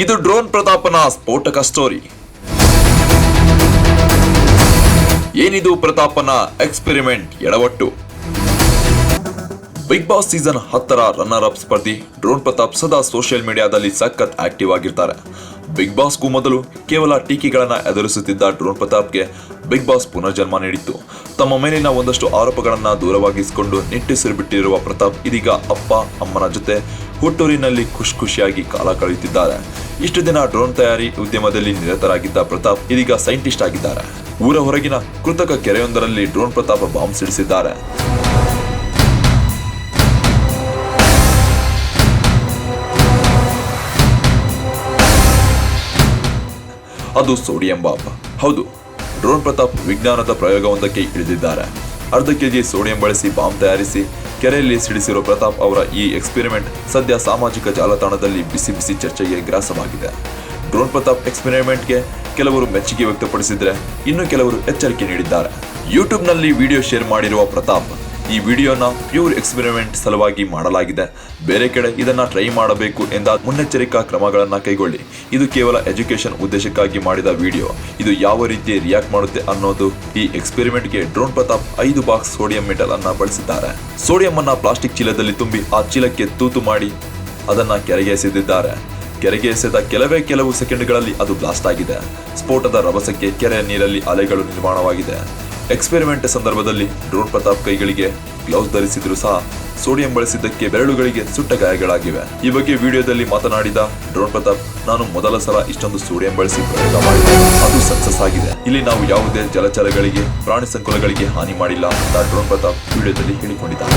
ಇದು ಡ್ರೋನ್ ಪ್ರತಾಪನ ಸ್ಫೋಟಕ ಸ್ಟೋರಿ. ಏನಿದು ಪ್ರತಾಪನ ಎಕ್ಸ್ಪೆರಿಮೆಂಟ್ ಎಡವಟ್ಟು? ಬಿಗ್ ಬಾಸ್ ಸೀಸನ್ ಹತ್ತರ ರನ್ನರ್ ಅಪ್ ಸ್ಪರ್ಧಿ ಡ್ರೋನ್ ಪ್ರತಾಪ್ ಸದಾ ಸೋಷಿಯಲ್ ಮೀಡಿಯಾದಲ್ಲಿ ಸಖತ್ ಆಕ್ಟಿವ್ ಆಗಿರ್ತಾರೆ. ಬಿಗ್ ಬಾಸ್ಗೂ ಮೊದಲು ಕೇವಲ ಟೀಕೆಗಳನ್ನು ಎದುರಿಸುತ್ತಿದ್ದ ಡ್ರೋನ್ ಪ್ರತಾಪ್ಗೆ ಬಿಗ್ ಬಾಸ್ ಪುನರ್ಜನ್ಮ ನೀಡಿತ್ತು. ತಮ್ಮ ಮೇಲಿನ ಒಂದಷ್ಟು ಆರೋಪಗಳನ್ನು ದೂರವಾಗಿಸಿಕೊಂಡು ನಿಟ್ಟುಸಿರು ಬಿಟ್ಟಿರುವ ಪ್ರತಾಪ್ ಇದೀಗ ಅಪ್ಪ, ಅಮ್ಮನ ಜೊತೆ ಹುಟ್ಟೂರಿನಲ್ಲಿ ಖುಷಿ ಖುಷಿಯಾಗಿ ಕಾಲ ಕಳೆಯುತ್ತಿದ್ದಾರೆ. ಇಷ್ಟು ದಿನ ಡ್ರೋನ್ ತಯಾರಿ ಉದ್ಯಮದಲ್ಲಿ ನಿರತರಾಗಿದ್ದ ಪ್ರತಾಪ್ ಇದೀಗ ಸೈಂಟಿಸ್ಟ್ ಆಗಿದ್ದಾರೆ. ಊರ ಹೊರಗಿನ ಕೃತಕ ಕೆರೆಯೊಂದರಲ್ಲಿ ಡ್ರೋನ್ ಪ್ರತಾಪ ಬಾಂಬ್ ಸಿಡಿಸಿದ್ದಾರೆ. ಅದು ಸೋಡಿಯಂ ಬಾಂಬ್. ಹೌದು, ಡ್ರೋನ್ ಪ್ರತಾಪ್ ವಿಜ್ಞಾನದ ಪ್ರಯೋಗವೊಂದಕ್ಕೆ ಇಳಿದಿದ್ದಾರೆ. ಅರ್ಧ ಕೆಜಿ ಸೋಡಿಯಂ ಬಳಸಿ ಬಾಂಬ್ ತಯಾರಿಸಿ ಕೆರೆಯಲ್ಲಿ ಸಿಡಿಸಿರುವ ಪ್ರತಾಪ್ ಅವರ ಈ ಎಕ್ಸ್ಪೆರಿಮೆಂಟ್ ಸದ್ಯ ಸಾಮಾಜಿಕ ಜಾಲತಾಣದಲ್ಲಿ ಬಿಸಿ ಬಿಸಿ ಚರ್ಚೆಗೆ ಗ್ರಾಸವಾಗಿದೆ. ಡ್ರೋನ್ ಪ್ರತಾಪ್ ಎಕ್ಸ್ಪೆರಿಮೆಂಟ್ಗೆ ಕೆಲವರು ಮೆಚ್ಚುಗೆ ವ್ಯಕ್ತಪಡಿಸಿದರೆ ಇನ್ನು ಕೆಲವರು ಎಚ್ಚರಿಕೆ ನೀಡಿದ್ದಾರೆ. ಯೂಟ್ಯೂಬ್ನಲ್ಲಿ ವಿಡಿಯೋ ಶೇರ್ ಮಾಡಿರುವ ಪ್ರತಾಪ್ ಈ ವಿಡಿಯೋನ ಪ್ಯೂರ್ ಎಕ್ಸ್ಪೆರಿಮೆಂಟ್ ಸಲುವಾಗಿ ಮಾಡಲಾಗಿದೆ. ಬೇರೆ ಕಡೆ ಇದನ್ನ ಟ್ರೈ ಮಾಡಬೇಕು ಎಂದ ಮುನ್ನೆಚ್ಚರಿಕಾ ಕ್ರಮಗಳನ್ನ ಕೈಗೊಳ್ಳಿ. ಇದು ಕೇವಲ ಎಜುಕೇಶನ್ ಉದ್ದೇಶಕ್ಕಾಗಿ ಮಾಡಿದ ವಿಡಿಯೋ. ಇದು ಯಾವ ರೀತಿ ರಿಯಾಕ್ಟ್ ಮಾಡುತ್ತೆ ಅನ್ನೋದು ಈ ಎಕ್ಸ್ಪೆರಿಮೆಂಟ್ಗೆ ಡ್ರೋನ್ ಪ್ರತಾಪ್ ಐದು ಬಾಕ್ಸ್ ಸೋಡಿಯಂ ಮೆಟಲ್ ಅನ್ನ ಬಳಸಿದ್ದಾರೆ. ಸೋಡಿಯಂ ಅನ್ನ ಪ್ಲಾಸ್ಟಿಕ್ ಚೀಲದಲ್ಲಿ ತುಂಬಿ ಆ ಚೀಲಕ್ಕೆ ತೂತು ಮಾಡಿ ಅದನ್ನ ಕೆರೆಗೆ ಎಸೆದಿದ್ದಾರೆ. ಕೆರೆಗೆ ಎಸೆದ ಕೆಲವೇ ಕೆಲವು ಸೆಕೆಂಡ್ಗಳಲ್ಲಿ ಅದು ಬ್ಲಾಸ್ಟ್ ಆಗಿದೆ. ಸ್ಫೋಟದ ರಭಸಕ್ಕೆ ಕೆರೆಯ ನೀರಲ್ಲಿ ಅಲೆಗಳು ನಿರ್ಮಾಣವಾಗಿದೆ. ಎಕ್ಸ್ಪೆರಿಮೆಂಟ್ ಸಂದರ್ಭದಲ್ಲಿ ಡ್ರೋನ್ ಪ್ರತಾಪ್ ಕೈಗಳಿಗೆ ಗ್ಲೌಸ್ ಧರಿಸಿದ್ರು ಸಹ ಸೋಡಿಯಂ ಬಳಸಿದ್ದಕ್ಕೆ ಬೆರಳುಗಳಿಗೆ ಸುಟ್ಟ ಗಾಯಗಳಾಗಿವೆ. ಈ ಬಗ್ಗೆ ವಿಡಿಯೋದಲ್ಲಿ ಮಾತನಾಡಿದ ಡ್ರೋನ್ ಪ್ರತಾಪ್, ನಾನು ಮೊದಲ ಸಲ ಇಷ್ಟೊಂದು ಸೋಡಿಯಂ ಬಳಸಿ ಪ್ರಯೋಗ ಮಾಡಿದೆ. ಅದು ಸಕ್ಸಸ್ ಆಗಿದೆ. ಇಲ್ಲಿ ನಾವು ಯಾವುದೇ ಜಲಚರಗಳಿಗೆ, ಪ್ರಾಣಿ ಸಂಕುಲಗಳಿಗೆ ಹಾನಿ ಮಾಡಿಲ್ಲ, ಅಂತ ಡ್ರೋನ್ ಪ್ರತಾಪ್ ವಿಡಿಯೋದಲ್ಲಿ ಹೇಳಿಕೊಂಡಿದ್ದಾರೆ